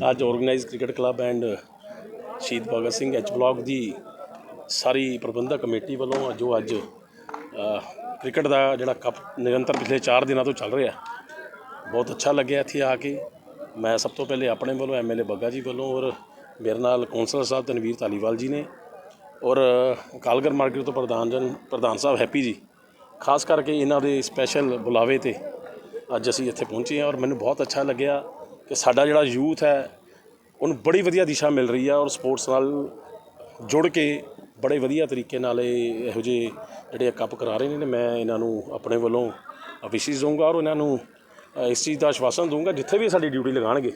ਅੱਜ organise cricket club and Shaheed Bhagat Singh H block ਦੀ ਸਾਰੀ ਪ੍ਰਬੰਧਕ ਕਮੇਟੀ ਵੱਲੋਂ ਜੋ ਅੱਜ ਕ੍ਰਿਕਟ ਦਾ ਜਿਹੜਾ ਕੱਪ ਨਿਰੰਤਰ ਪਿਛਲੇ 4 ਦਿਨਾਂ ਤੋਂ ਚੱਲ ਰਿਹਾ। ਬਹੁਤ ਅੱਛਾ ਲੱਗਿਆ ਇੱਥੇ ਆ ਕੇ। ਮੈਂ ਸਭ ਤੋਂ ਪਹਿਲੇ ਆਪਣੇ ਵੱਲੋਂ ਐਮਐਲਏ ਬੱਗਾ ਜੀ ਵੱਲੋਂ ਔਰ ਮੇਰੇ ਨਾਲ ਕੌਂਸਲਰ ਸਾਹਿਬ ਤਨਵੀਰ ਧਾਲੀਵਾਲ ਜੀ ਨੇ ਔਰ ਕਾਲਗਰ ਮਾਰਕੀਟ ਤੋਂ ਪ੍ਰਧਾਨ ਜਨ, ਪ੍ਰਧਾਨ ਸਾਹਿਬ ਹੈਪੀ ਜੀ। ਖਾਸ ਕਰਕੇ ਇਹਨਾਂ ਦੇ ਸਪੈਸ਼ਲ ਬੁਲਾਵੇ ਤੇ ਅੱਜ ਅਸੀਂ ਇੱਥੇ ਪਹੁੰਚੇ ਹਾਂ ਔਰ ਮੈਨੂੰ ਬਹੁਤ ਅੱਛਾ ਲੱਗਿਆ। ਕਿ ਸਾਡਾ ਜਿਹੜਾ ਯੂਥ ਹੈ, ਉਹਨੂੰ ਬੜੀ ਵਧੀਆ ਦਿਸ਼ਾ ਮਿਲ ਰਹੀ ਹੈ ਔਰ ਸਪੋਰਟਸ ਨਾਲ ਜੁੜ ਕੇ ਬੜੇ ਵਧੀਆ ਤਰੀਕੇ ਨਾਲ ਇਹ ਇਹੋ ਜਿਹੇ ਜਿਹੜੇ ਕੱਪ ਕਰਾ ਰਹੇ ਨੇ, ਮੈਂ ਇਹਨਾਂ ਨੂੰ ਆਪਣੇ ਵੱਲੋਂ ਵਿਸ਼ੇਸ਼ ਦਊਂਗਾ ਔਰ ਇਹਨਾਂ ਨੂੰ ਇਸ ਚੀਜ਼ ਦਾ ਆਸ਼ਵਾਸਨ ਦਊਂਗਾ ਜਿੱਥੇ ਵੀ ਸਾਡੀ ਡਿਊਟੀ ਲਗਾਣਗੇ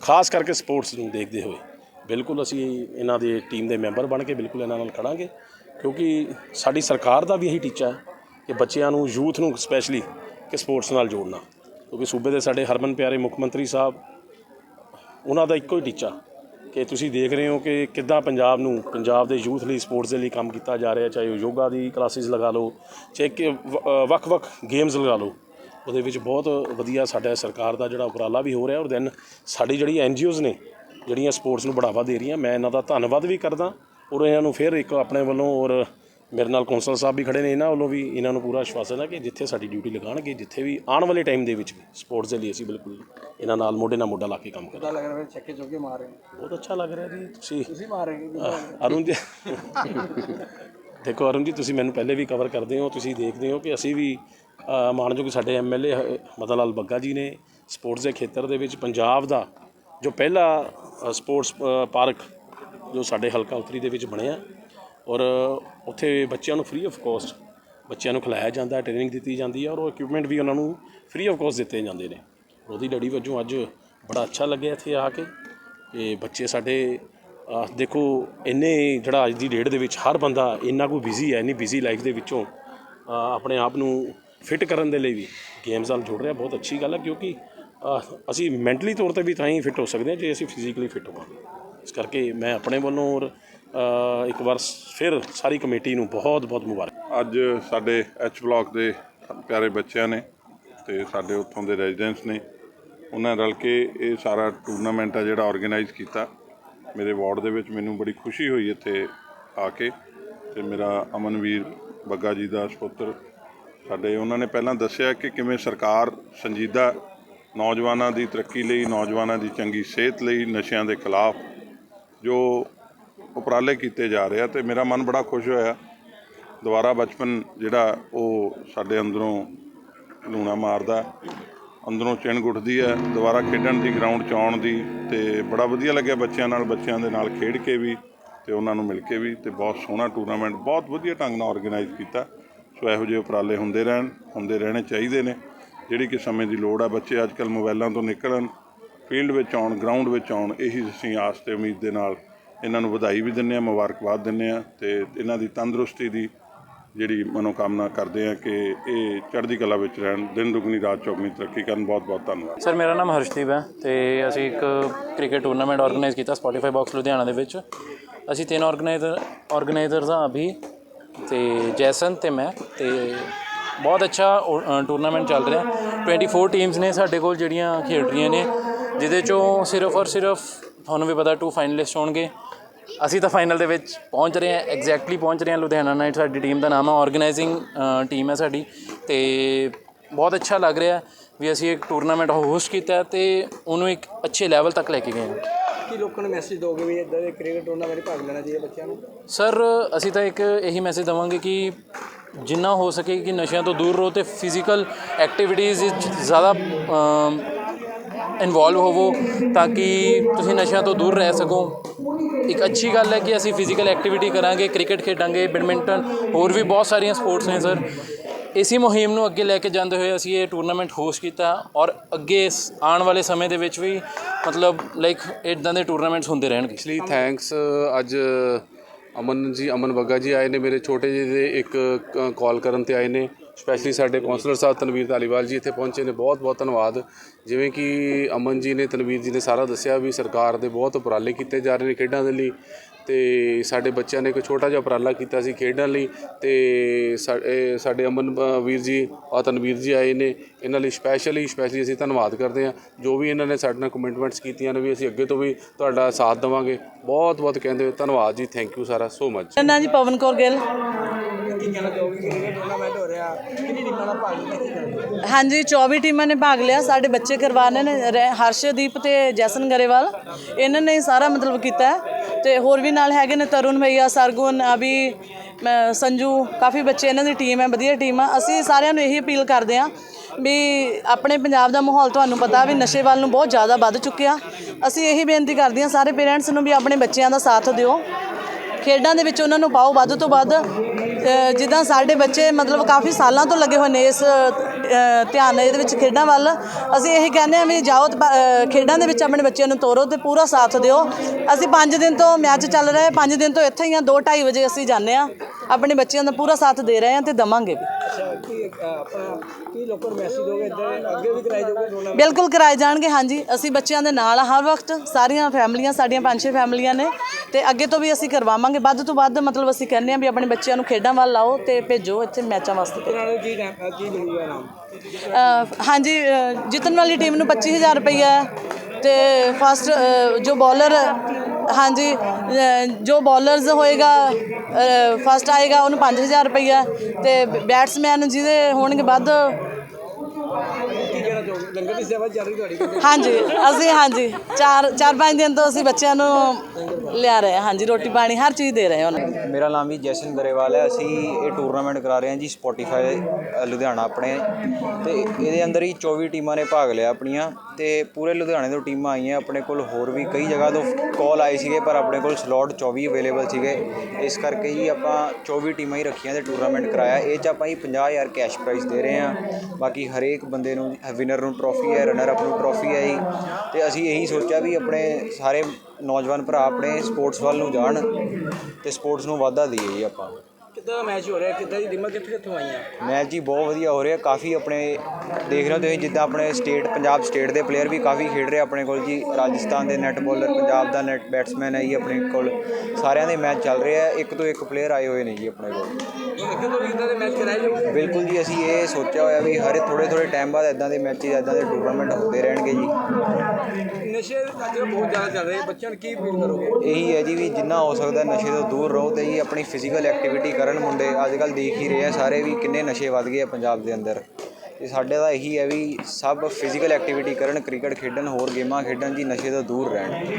ਖਾਸ ਕਰਕੇ ਸਪੋਰਟਸ ਨੂੰ ਦੇਖਦੇ ਹੋਏ। ਬਿਲਕੁਲ ਅਸੀਂ ਇਹਨਾਂ ਦੇ ਟੀਮ ਦੇ ਮੈਂਬਰ ਬਣ ਕੇ ਬਿਲਕੁਲ ਇਹਨਾਂ ਨਾਲ ਖੜਾਂਗੇ, ਕਿਉਂਕਿ ਸਾਡੀ ਸਰਕਾਰ ਦਾ ਵੀ ਇਹੀ ਟੀਚਾ ਹੈ ਕਿ ਬੱਚਿਆਂ ਨੂੰ, ਯੂਥ ਨੂੰ ਸਪੈਸ਼ਲੀ ਕਿ ਸਪੋਰਟਸ ਨਾਲ ਜੋੜਨਾ। ਕਿਉਂਕਿ ਸੂਬੇ ਦੇ ਸਾਡੇ ਹਰਮਨ ਪਿਆਰੇ ਮੁੱਖ ਮੰਤਰੀ ਸਾਹਿਬ, ਉਹਨਾਂ ਦਾ ਇੱਕੋ ਹੀ ਟੀਚਾ ਕਿ ਤੁਸੀਂ ਦੇਖ ਰਹੇ ਹੋ ਕਿ ਕਿੱਦਾਂ ਪੰਜਾਬ ਨੂੰ, ਪੰਜਾਬ ਦੇ ਯੂਥ ਲਈ, ਸਪੋਰਟਸ ਦੇ ਲਈ ਕੰਮ ਕੀਤਾ ਜਾ ਰਿਹਾ, ਚਾਹੇ ਉਹ ਯੋਗਾ ਦੀ ਕਲਾਸਿਸ ਲਗਾ ਲਓ, ਚਾਹੇ ਕਿ ਵੱਖ-ਵੱਖ ਗੇਮਸ ਲਗਾ ਲਓ। ਉਹਦੇ ਵਿੱਚ ਬਹੁਤ ਵਧੀਆ ਸਾਡਾ ਸਰਕਾਰ ਦਾ ਜਿਹੜਾ ਉਪਰਾਲਾ ਵੀ ਹੋ ਰਿਹਾ ਔਰ ਦੈਨ ਸਾਡੀ ਜਿਹੜੀ ਐਨਜੀਓਜ਼ ਨੇ, ਜਿਹੜੀਆਂ ਸਪੋਰਟਸ ਨੂੰ ਬੜਾਵਾ ਦੇ ਰਹੀਆਂ, ਮੈਂ ਇਹਨਾਂ ਦਾ ਧੰਨਵਾਦ ਵੀ ਕਰਦਾ ਔਰ ਇਹਨਾਂ ਨੂੰ ਫਿਰ ਇੱਕ ਆਪਣੇ ਵੱਲੋਂ ਔਰ ਮੇਰੇ ਨਾਲ ਕੌਂਸਲ ਸਾਹਿਬ ਵੀ ਖੜੇ ਨੇ ਇਹਨਾਂ ਵੱਲੋਂ ਵੀ ਇਹਨਾਂ ਨੂੰ ਪੂਰਾ ਆਸ਼ਵਾਸਨ ਹੈ ਕਿ ਜਿੱਥੇ ਸਾਡੀ ਡਿਊਟੀ ਲਗਾਣਗੇ ਜਿੱਥੇ ਵੀ ਆਉਣ ਵਾਲੇ ਟਾਈਮ ਦੇ ਵਿੱਚ ਵੀ ਸਪੋਰਟਸ ਦੇ ਲਈ ਅਸੀਂ ਬਿਲਕੁਲ ਇਹਨਾਂ ਨਾਲ ਮੋਢੇ ਨਾਲ ਮੋਢਾ ਲਾ ਕੇ ਕੰਮ ਕਰਾਂਗੇ। ਲੱਗ ਰਿਹਾ ਛੱਕੇ ਚੌਕੇ ਮਾਰ ਰਹੇ ਨੇ। ਬਹੁਤ ਅੱਛਾ ਲੱਗ ਰਿਹਾ ਜੀ ਤੁਸੀਂ ਤੁਸੀਂ ਮਾਰ ਰਹੇ ਹੋ ਅਰੁਣ ਜੀ। ਦੇਖੋ ਅਰੁਣ ਜੀ ਤੁਸੀਂ ਮੈਨੂੰ ਪਹਿਲੇ ਵੀ ਕਵਰ ਕਰਦੇ ਹੋ ਤੁਸੀਂ ਦੇਖਦੇ ਹੋ ਕਿ ਅਸੀਂ ਵੀ ਅ, ਮਾਣਯੋਗ ਸਾਡੇ ਐਮਐਲਏ ਮਦਨ ਲਾਲ ਬੱਗਾ ਜੀ ਨੇ ਸਪੋਰਟਸ ਦੇ ਖੇਤਰ ਦੇ ਵਿੱਚ ਪੰਜਾਬ ਦਾ ਜੋ ਪਹਿਲਾ ਸਪੋਰਟਸ ਪਾਰਕ ਜੋ ਸਾਡੇ ਹਲਕਾ ਉਤਰੀ ਦੇ ਵਿੱਚ ਬਣਿਆ ਔਰ ਉੱਥੇ ਬੱਚਿਆਂ ਨੂੰ ਫ੍ਰੀ ਆਫ ਕੋਸਟ ਬੱਚਿਆਂ ਨੂੰ ਖਿਲਾਇਆ ਜਾਂਦਾ ਟ੍ਰੇਨਿੰਗ ਦਿੱਤੀ ਜਾਂਦੀ ਹੈ ਔਰ ਉਹ ਇਕਵਿਪਮੈਂਟ ਵੀ ਉਹਨਾਂ ਨੂੰ ਫ੍ਰੀ ਆਫ ਕੋਸਟ ਦਿੱਤੇ ਜਾਂਦੇ ਨੇ। ਉਹਦੀ ਲੜੀ ਵਜੋਂ ਅੱਜ ਬੜਾ ਅੱਛਾ ਲੱਗਿਆ ਇੱਥੇ ਆ ਕੇ। ਇਹ ਬੱਚੇ ਸਾਡੇ ਦੇਖੋ, ਇੰਨੇ ਜਿਹੜਾ ਅੱਜ ਦੀ ਡੇਟ ਦੇ ਵਿੱਚ ਹਰ ਬੰਦਾ ਇੰਨਾ ਕੋਈ ਬਿਜ਼ੀ ਹੈ, ਇੰਨੀ ਬਿਜ਼ੀ ਲਾਈਫ ਦੇ ਵਿੱਚੋਂ ਆਪਣੇ ਆਪ ਨੂੰ ਫਿਟ ਕਰਨ ਦੇ ਲਈ ਵੀ ਗੇਮਸ ਨਾਲ ਜੁੜ ਰਿਹਾ, ਬਹੁਤ ਅੱਛੀ ਗੱਲ ਹੈ ਕਿਉਂਕਿ ਅਸੀਂ ਮੈਂਟਲੀ ਤੌਰ ਤੇ ਵੀ ਤਾਂ ਹੀ ਫਿਟ ਹੋ ਸਕਦੇ ਹਾਂ, ਜੇ ਅਸੀਂ ਫਿਜ਼ੀਕਲੀ ਫਿਟ ਹੋਵਾਂਗੇ। ਇਸ ਕਰਕੇ ਮੈਂ ਆਪਣੇ ਵੱਲੋਂ ਔਰ ਇੱਕ ਵਾਰ ਫਿਰ ਸਾਰੀ ਕਮੇਟੀ ਨੂੰ ਬਹੁਤ ਬਹੁਤ ਮੁਬਾਰਕ। ਅੱਜ ਸਾਡੇ ਐਚ ਬਲਾਕ ਦੇ ਪਿਆਰੇ ਬੱਚਿਆਂ ਨੇ ਤੇ ਸਾਡੇ ਉੱਥੋਂ ਦੇ ਰੈਜ਼ੀਡੈਂਟਸ ਨੇ, ਉਹਨਾਂ ਰਲ ਕੇ ਇਹ ਸਾਰਾ ਟੂਰਨਾਮੈਂਟ ਆ ਜਿਹੜਾ ਆਰਗੇਨਾਈਜ਼ ਕੀਤਾ। ਮੇਰੇ ਵਾਰਡ ਦੇ ਵਿੱਚ ਮੈਨੂੰ ਬੜੀ ਖੁਸ਼ੀ ਹੋਈ ਇੱਥੇ ਆ ਕੇ ਤੇ ਮੇਰਾ ਅਮਨਵੀਰ ਬੱਗਾ ਜੀ ਦਾ ਸੁਪੁੱਤਰ ਸਾਡੇ, ਉਹਨਾਂ ਨੇ ਪਹਿਲਾਂ ਦੱਸਿਆ ਕਿ ਕਿਵੇਂ ਸਰਕਾਰ ਸੰਜੀਦਾ ਨੌਜਵਾਨਾਂ ਦੀ ਤਰੱਕੀ ਲਈ, ਨੌਜਵਾਨਾਂ ਦੀ ਚੰਗੀ ਸਿਹਤ ਲਈ, ਨਸ਼ਿਆਂ ਦੇ ਖਿਲਾਫ ਜੋ ਉਪਰਾਲੇ ਕੀਤੇ ਜਾ ਰਹੇ ਆ ਤੇ ਮੇਰਾ ਮਨ ਬੜਾ ਖੁਸ਼ ਹੋਇਆ। ਦੁਬਾਰਾ ਬਚਪਨ ਜਿਹੜਾ ਉਹ ਸਾਡੇ ਅੰਦਰੋਂ ਲੂਣਾ ਮਾਰਦਾ, ਅੰਦਰੋਂ ਚਿਣ ਗੁੱਟਦੀ ਹੈ ਦੁਬਾਰਾ ਖੇਡਣ ਦੀ ਗਰਾਊਂਡ 'ਚ ਆਉਣ ਦੀ ਤੇ ਬੜਾ ਵਧੀਆ ਲੱਗਿਆ ਬੱਚਿਆਂ ਨਾਲ, ਬੱਚਿਆਂ ਦੇ ਨਾਲ ਖੇਡ ਕੇ ਵੀ ਤੇ ਉਹਨਾਂ ਨੂੰ ਮਿਲ ਕੇ ਵੀ ਤੇ ਬਹੁਤ ਸੋਹਣਾ ਟੂਰਨਾਮੈਂਟ ਬਹੁਤ ਵਧੀਆ ਢੰਗ ਨਾਲ ਆਰਗੇਨਾਈਜ਼ ਕੀਤਾ। ਸੋ ਇਹੋ ਜਿਹੇ ਉਪਰਾਲੇ ਹੁੰਦੇ ਰਹਿਣ, ਹੁੰਦੇ ਰਹਿਣੇ ਚਾਹੀਦੇ ਨੇ। ਜਿਹੜੀ ਕਿ ਸਮੇਂ ਦੀ ਲੋੜ ਆ ਬੱਚੇ ਅੱਜ ਕੱਲ੍ਹ ਮੋਬਾਈਲਾਂ ਤੋਂ ਨਿਕਲਣ, ਫੀਲਡ ਵਿੱਚ ਆਉਣ ਗਰਾਊਂਡ ਵਿੱਚ ਆਉਣ, ਇਹੀ ਅਸੀਂ ਆਸ ਤੇ ਉਮੀਦ ਦੇ ਨਾਲ ਇਹਨਾਂ ਨੂੰ ਵਧਾਈ ਵੀ ਦਿੰਦੇ ਆ ਮੁਬਾਰਕਬਾਦ ਦਿੰਦੇ ਆ ਤੇ ਇਹਨਾਂ ਦੀ ਤੰਦਰੁਸਤੀ ਦੀ ਜਿਹੜੀ ਮਨੋਕਾਮਨਾ ਕਰਦੇ ਆ ਕਿ ਇਹ ਚੜ੍ਹਦੀ ਕਲਾ ਵਿੱਚ ਰਹਿਣ, ਦਿਨ ਦੁਗਣੀ, ਰਾਤ ਚੌਗਣੀ ਤਰੱਕੀ ਕਰਨ। ਬਹੁਤ ਬਹੁਤ ਧੰਨਵਾਦ। ਸਰ, ਮੇਰਾ ਨਾਮ ਹਰਸ਼ਦੀਪ ਹੈ ਤੇ ਅਸੀਂ ਇੱਕ ਕ੍ਰਿਕਟ ਟੂਰਨਾਮੈਂਟ ਆਰਗੇਨਾਈਜ਼ ਕੀਤਾ ਸਪੋਟੀਫਾਈ ਬਾਕਸ ਲੁਧਿਆਣਾ ਦੇ ਵਿੱਚ। ਅਸੀਂ ਤਿੰਨ ਆਰਗੇਨਾਈਜ਼ਰ ਆਰਗੇਨਾਈਜ਼ਰਸ ਹਾਂ ਅਭੀ ਤੇ ਜੈਸਨ ਤੇ ਮੈਂ ਤੇ ਬਹੁਤ ਅੱਛਾ ਟੂਰਨਾਮੈਂਟ ਚੱਲ ਰਿਹਾ। 24 ਟੀਮਸ ਨੇ ਸਾਡੇ ਕੋਲ ਜਿਹੜੀਆਂ ਖੇਡ ਰਹੀਆਂ ਨੇ, ਜਿਹਦੇ ਚੋਂ ਸਿਰਫ ਔਰ ਸਿਰਫ, ਤੁਹਾਨੂੰ ਵੀ ਪਤਾ ਟੂ ਫਾਈਨਲਿਸਟ ਹੋਣਗੇ। ਅਸੀਂ ਤਾਂ ਫਾਈਨਲ ਦੇ ਵਿੱਚ ਪਹੁੰਚ ਰਹੇ ਹਾਂ ਐਗਜ਼ੈਕਟਲੀ ਪਹੁੰਚ ਰਹੇ ਹਾਂ ਲੁਧਿਆਣਾ ਨਾਈਟ ਸਾਡੀ ਟੀਮ ਦਾ ਨਾਮ ਹੈ ਆਰਗੇਨਾਈਜ਼ਿੰਗ ਟੀਮ ਹੈ ਸਾਡੀ। ਤੇ ਬਹੁਤ ਅੱਛਾ ਲੱਗ ਰਿਹਾ ਵੀ ਅਸੀਂ ਇੱਕ ਟੂਰਨਾਮੈਂਟ ਹੋਸਟ ਕੀਤਾ ਹੈ ਤੇ ਉਹਨੂੰ ਇੱਕ ਅੱਛੇ ਲੈਵਲ ਤੱਕ ਲੈ ਕੇ ਗਏ ਹਾਂ। ਕੀ ਲੋਕਾਂ ਨੂੰ ਮੈਸੇਜ ਦੋਗੇ ਵੀ ਇਦਾਂ ਦੇ ਕ੍ਰਿਕਟ ਟੂਰਨਾਮੈਂਟ ਭਾਗ ਲੈਣਾ ਚਾਹੀਦਾ ਬੱਚਿਆਂ ਨੂੰ? ਸਰ ਅਸੀਂ ਤਾਂ ਇੱਕ ਇਹੀ ਮੈਸੇਜ ਦਵਾਂਗੇ ਕਿ ਜਿੰਨਾ ਹੋ ਸਕੇ ਕਿ ਨਸ਼ਿਆਂ ਤੋਂ ਦੂਰ ਰਹੋ ਤੇ ਫਿਜ਼ੀਕਲ ਐਕਟੀਵਿਟੀਜ਼ ਵਿੱਚ ਜ਼ਿਆਦਾ ਇਨਵੋਲਵ ਹੋਵੋ ਤਾਂ ਕਿ ਤੁਸੀਂ ਨਸ਼ਿਆਂ ਤੋਂ ਦੂਰ ਰਹਿ ਸਕੋ। ਇੱਕ ਅੱਛੀ ਗੱਲ ਹੈ ਕਿ ਅਸੀਂ ਫਿਜ਼ੀਕਲ ਐਕਟੀਵਿਟੀ ਕਰਾਂਗੇ ਕ੍ਰਿਕਟ ਖੇਡਾਂਗੇ ਬੈਡਮਿੰਟਨ ਹੋਰ ਵੀ ਬਹੁਤ ਸਾਰੀਆਂ ਸਪੋਰਟਸ ਨੇ ਸਰ ਇਸੀ ਮੁਹਿੰਮ ਨੂੰ ਅੱਗੇ ਲੈ ਕੇ ਜਾਂਦੇ ਹੋਏ ਅਸੀਂ ਇਹ ਟੂਰਨਾਮੈਂਟ ਹੋਸਟ ਕੀਤਾ ਔਰ ਅੱਗੇ ਆਉਣ ਵਾਲੇ ਸਮੇਂ ਦੇ ਵਿੱਚ ਵੀ ਮਤਲਬ ਲਾਈਕ ਇਦਾਂ ਦੇ ਟੂਰਨਾਮੈਂਟਸ ਹੁੰਦੇ ਰਹਿਣਗੇ। ਇਸ ਲਈ ਥੈਂਕਸ ਅੱਜ ਅਮਨ ਜੀ, ਅਮਨ ਬੱਗਾ ਜੀ ਆਏ ਨੇ ਮੇਰੇ, ਛੋਟੇ ਜਿਹੇ ਦੇ ਇੱਕ ਕਾਲ ਕਰਨ ਤੇ ਆਏ ਨੇ। ਸਪੈਸ਼ਲੀ ਸਾਡੇ ਕਾਉਂਸਲਰ ਸਾਹਿਬ ਤਨਵੀਰ ਧਾਲੀਵਾਲ ਜੀ ਇੱਥੇ ਪਹੁੰਚੇ ਨੇ। ਬਹੁਤ ਬਹੁਤ ਧੰਨਵਾਦ। ਜਿਵੇਂ ਕਿ ਅਮਨ ਜੀ ਨੇ, ਤਨਵੀਰ ਜੀ ਨੇ ਸਾਰਾ ਦੱਸਿਆ ਵੀ ਸਰਕਾਰ ਦੇ ਬਹੁਤ ਉਪਰਾਲੇ ਕੀਤੇ ਜਾ ਰਹੇ ਨੇ ਖੇਡਾਂ ਦੇ ਲਈ। ਤੇ ਸਾਡੇ ਬੱਚਿਆਂ ਨੇ ਇੱਕ ਛੋਟਾ ਜਿਹਾ ਉਪਰਾਲਾ ਕੀਤਾ ਸੀ ਖੇਡਣ ਲਈ ਤੇ ਸਾਡੇ ਅਮਨ ਵੀਰ ਜੀ ਆ ਤਨਵੀਰ ਜੀ ਆਏ ਨੇ, ਇਹਨਾਂ ਲਈ ਸਪੈਸ਼ਲੀ ਸਪੈਸ਼ਲੀ ਅਸੀਂ ਧੰਨਵਾਦ ਕਰਦੇ ਹਾਂ। ਜੋ ਵੀ ਇਹਨਾਂ ਨੇ ਸਾਡੇ ਨਾਲ ਕਮਿਟਮੈਂਟਸ ਕੀਤੀਆਂ ਨੇ ਵੀ ਅਸੀਂ ਅੱਗੇ ਤੋਂ ਵੀ ਤੁਹਾਡਾ ਸਾਥ ਦੇਵਾਂਗੇ। ਬਹੁਤ ਬਹੁਤ ਕਹਿੰਦੇ ਧੰਨਵਾਦ ਜੀ ਥੈਂਕ ਯੂ ਸਾਰਾ ਸੋ ਮਚ ਮੇਰਾ ਜੀ ਪਵਨ ਕੌਰ ਗਿੱਲ। ਹਾਂਜੀ 24 ਟੀਮਾਂ ਨੇ ਭਾਗ ਲਿਆ, ਸਾਡੇ ਬੱਚੇ ਕਰਵਾਣੇ ਨੇ, ਰਹਿ- ਹਰਸ਼ਦੀਪ ਤੇ ਜੈਸਨ ਗਰੇਵਾਲ। ਇਹਨਾਂ ਨੇ ਸਾਰਾ ਮਤਲਬ ਕੀਤਾ ਤੇ ਹੋਰ ਵੀ ਨਾਲ ਹੈਗੇ ਨੇ ਤਰੁਣ ਭਈਆ, ਸਰਗੁਣ, ਅਭੀ ਸੰਜੂ, ਕਾਫੀ ਬੱਚੇ ਇਹਨਾਂ ਦੀ ਟੀਮ ਹੈ, ਵਧੀਆ ਟੀਮ ਆ। ਅਸੀਂ ਸਾਰਿਆਂ ਨੂੰ ਇਹੀ ਅਪੀਲ ਕਰਦੇ ਹਾਂ ਵੀ ਆਪਣੇ ਪੰਜਾਬ ਦਾ ਮਾਹੌਲ ਤੁਹਾਨੂੰ ਪਤਾ ਵੀ ਨਸ਼ੇ ਵੱਲ ਨੂੰ ਬਹੁਤ ਜ਼ਿਆਦਾ ਵੱਧ ਚੁੱਕਿਆ। ਅਸੀਂ ਇਹੀ ਬੇਨਤੀ ਕਰਦੇ ਹਾਂ ਸਾਰੇ ਪੇਰੈਂਟਸ ਨੂੰ ਵੀ ਆਪਣੇ ਬੱਚਿਆਂ ਦਾ ਸਾਥ ਦਿਓ। ਖੇਡਾਂ ਦੇ ਵਿੱਚ ਉਹਨਾਂ ਨੂੰ ਪਾਓ ਵੱਧ ਤੋਂ ਵੱਧ। ਜਿੱਦਾਂ ਸਾਡੇ ਬੱਚੇ ਮਤਲਬ ਕਾਫੀ ਸਾਲਾਂ ਤੋਂ ਲੱਗੇ ਹੋਏ ਨੇ ਇਸ ਧਿਆਨ ਇਹਦੇ ਵਿੱਚ ਖੇਡਾਂ ਵੱਲ ਅਸੀਂ ਇਹੀ ਕਹਿੰਦੇ ਹਾਂ ਵੀ ਜਾਓ ਤੇ ਖੇਡਾਂ ਦੇ ਵਿੱਚ ਆਪਣੇ ਬੱਚਿਆਂ ਨੂੰ ਤੋਰੋ ਤੇ ਪੂਰਾ ਸਾਥ ਦਿਓ। ਅਸੀਂ 5 ਦਿਨ ਤੋਂ ਮੈਚ ਚੱਲ ਰਿਹਾ ਹੈ 5 ਦਿਨ ਤੋਂ ਇੱਥੇ ਹੀ ਆ 2:30 ਵਜੇ ਅਸੀਂ ਜਾਂਦੇ ਆ ਆਪਣੇ ਬੱਚਿਆਂ ਦਾ ਪੂਰਾ ਸਾਥ ਦੇ ਰਹੇ ਹਾਂ ਤੇ ਦਵਾਂਗੇ ਵੀ। ਬਿਲਕੁਲ ਕਰਾਏ ਜਾਣਗੇ ਹਾਂਜੀ। ਅਸੀਂ ਬੱਚਿਆਂ ਦੇ ਨਾਲ ਆ ਹਰ ਵਕਤ ਸਾਰੀਆਂ ਫੈਮਲੀਆਂ ਸਾਡੀਆਂ ਪੰਜ ਛੇ ਫੈਮਲੀਆਂ ਨੇ ਤੇ ਅੱਗੇ ਤੋਂ ਵੀ ਅਸੀਂ ਕਰਵਾਵਾਂਗੇ। ਵੱਧ ਤੋਂ ਵੱਧ ਮਤਲਬ ਅਸੀਂ ਕਹਿੰਦੇ ਆ ਵੀ ਆਪਣੇ ਬੱਚਿਆਂ ਨੂੰ ਖੇਡਾਂ ਵੱਲ ਲਾਓ ਤੇ ਭੇਜੋ ਇੱਥੇ ਮੈਚਾਂ ਵਾਸਤੇ। ਹਾਂਜੀ ਜਿੱਤਣ ਵਾਲੀ ਟੀਮ ਨੂੰ 25000 ਰੁਪਈਆ ਹੈ ਤੇ ਫਸਟ ਜੋ ਬੋਲਰ ਹਾਂਜੀ ਅ, ਜੋ ਬੋਲਰਸ ਹੋਏਗਾ ਫਸਟ ਆਏਗਾ ਉਹਨੂੰ 5000 ਰੁਪਈਆ ਤੇ ਬੈਟਸਮੈਨ ਜਿਹਦੇ ਹੋਣਗੇ ਵੱਧ ਲੰਗਰ ਦੀ ਸੇਵਾ ਚੱਲ ਰਹੀ ਤੁਹਾਡੀ ਕਿਤੇ? ਹਾਂਜੀ ਅਸੀਂ ਹਾਂਜੀ ਚਾਰ ਚਾਰ ਪੰਜ ਦਿਨ ਤੋਂ ਅਸੀਂ ਬੱਚਿਆਂ ਨੂੰ ਲਿਆ ਰਹੇ ਹਾਂ। ਹਾਂਜੀ ਰੋਟੀ ਪਾਣੀ ਹਰ ਚੀਜ਼ ਦੇ ਰਹੇ ਹਾਂ ਉਹਨਾਂ ਨੂੰ। ਮੇਰਾ ਨਾਮ ਵੀ ਜੈਸਨ ਗਰੇਵਾਲ ਹੈ। ਅਸੀਂ ਇਹ ਟੂਰਨਾਮੈਂਟ ਕਰਾ ਰਹੇ ਹਾਂ ਜੀ ਸਪੋਟੀਫਾਈ ਲੁਧਿਆਣਾ ਆਪਣੇ। ਤੇ ਇਹਦੇ ਅੰਦਰ ਹੀ 24 ਟੀਮਾਂ ਨੇ ਭਾਗ ਲਿਆ ਆਪਣੀਆਂ। ਤੇ ਪੂਰੇ ਲੁਧਿਆਣੇ ਤੋਂ ਟੀਮਾਂ ਆਈਆਂ। ਆਪਣੇ ਕੋਲ ਹੋਰ ਵੀ ਕਈ ਜਗ੍ਹਾ ਤੋਂ ਕਾਲ ਆਏ ਸੀਗੇ ਪਰ ਆਪਣੇ ਕੋਲ ਸਲੋਟ 24 ਅਵੇਲੇਬਲ ਸੀਗੇ। ਇਸ ਕਰਕੇ ਹੀ ਆਪਾਂ 24 ਟੀਮਾਂ ਹੀ ਰੱਖੀਆਂ ਤੇ ਟੂਰਨਾਮੈਂਟ ਕਰਾਇਆ। ਇਹ ਚ ਆਪਾਂ ਹੀ 50000 ਕੈਸ਼ ਪ੍ਰਾਈਜ਼ ਦੇ ਰਹੇ ਹਾਂ। ਬਾਕੀ ਹਰੇਕ ਬੰਦੇ ਨੂੰ ਵਿਨਰ ਨੂੰ ਟਰੋਫੀ ਹੈ ਰਨਰ ਅਪ ਨੂੰ ਟਰੋਫੀ ਹੈ ਜੀ। ਤੇ ਅਸੀਂ ਇਹੀ ਸੋਚਿਆ ਵੀ ਆਪਣੇ ਸਾਰੇ ਨੌਜਵਾਨ ਭਰਾ ਆਪਣੇ ਸਪੋਰਟਸ ਵੱਲ ਨੂੰ ਜਾਣ ਤੇ ਸਪੋਰਟਸ ਨੂੰ ਵਾਧਾ ਦਈਏ ਜੀ ਆਪਾਂ। ਕਿੱਦਾਂ ਦਾ ਮੈਚ ਹੋ ਰਿਹਾ? ਕਿੱਦਾਂ ਦੀ ਟੀਮਾਂ ਕਿੱਥੇ ਕਿੱਥੋਂ ਆਈਆਂ ਮੈਚ ਜੀ ਬਹੁਤ ਵਧੀਆ ਹੋ ਰਿਹਾ। ਕਾਫੀ ਆਪਣੇ ਦੇਖ ਰਹੇ ਹੋ ਤੁਸੀਂ ਜਿੱਦਾਂ ਆਪਣੇ ਸਟੇਟ ਪੰਜਾਬ ਸਟੇਟ ਦੇ ਪਲੇਅਰ ਵੀ ਕਾਫੀ ਖੇਡ ਰਹੇ ਆਪਣੇ ਕੋਲ ਜੀ। ਰਾਜਸਥਾਨ ਦੇ ਨੈਟ ਬੋਲਰ ਪੰਜਾਬ ਦਾ ਨੈਟ ਬੈਟਸਮੈਨ ਹੈ ਜੀ ਆਪਣੇ ਕੋਲ। ਸਾਰਿਆਂ ਦੇ ਮੈਚ ਚੱਲ ਰਹੇ ਆ। ਇੱਕ ਤੋਂ ਇੱਕ ਪਲੇਅਰ ਆਏ ਹੋਏ ਨੇ ਜੀ ਆਪਣੇ ਕੋਲ। ਦੇ ਮੈਚ ਕਰਾਏ ਜਾਓਗੇ ਬਿਲਕੁਲ ਜੀ ਅਸੀਂ ਇਹ ਸੋਚਿਆ ਹੋਇਆ ਵੀ ਹਰ ਥੋੜੇ ਥੋੜੇ ਟਾਈਮ ਬਾਅਦ ਇਦਾਂ ਦੇ ਮੈਚਿਸ ਇਦਾਂ ਦੇ ਟੂਰਨਾਮੈਂਟ ਹੁੰਦੇ ਰਹਿਣਗੇ ਜੀ। ਨਸ਼ੇ ਅੱਜ ਬਹੁਤ ਜ਼ਿਆਦਾ ਚੱਲ ਰਹੇ ਬੱਚਿਆਂ ਨੂੰ ਕੀ ਅਪੀਲ ਕਰੋਗੇ? ਇਹੀ ਹੈ ਜੀ ਵੀ ਜਿੰਨਾ ਹੋ ਸਕਦਾ ਨਸ਼ੇ ਤੋਂ ਦੂਰ ਰਹੋ ਤੇ ਜੀ ਆਪਣੀ ਫਿਜ਼ੀਕਲ ਐਕਟੀਵਿਟੀ ਕਰਨ ਮੁੰਡੇ ਅੱਜ ਕੱਲ ਦੇਖ ਹੀ ਰਹੇ ਆ ਸਾਰੇ ਵੀ ਕਿੰਨੇ ਨਸ਼ੇ ਵੱਧ ਗਏ ਆ ਪੰਜਾਬ ਦੇ ਅੰਦਰ। ਤੇ ਸਾਡੇ ਦਾ ਇਹੀ ਹੈ ਵੀ ਸਭ ਫਿਜ਼ੀਕਲ ਐਕਟੀਵਿਟੀ ਕਰਨ, ਕ੍ਰਿਕਟ ਖੇਡਣ, ਹੋਰ ਗੇਮਾਂ ਖੇਡਣ ਜੀ ਨਸ਼ੇ ਤੋਂ ਦੂਰ ਰਹਿਣ।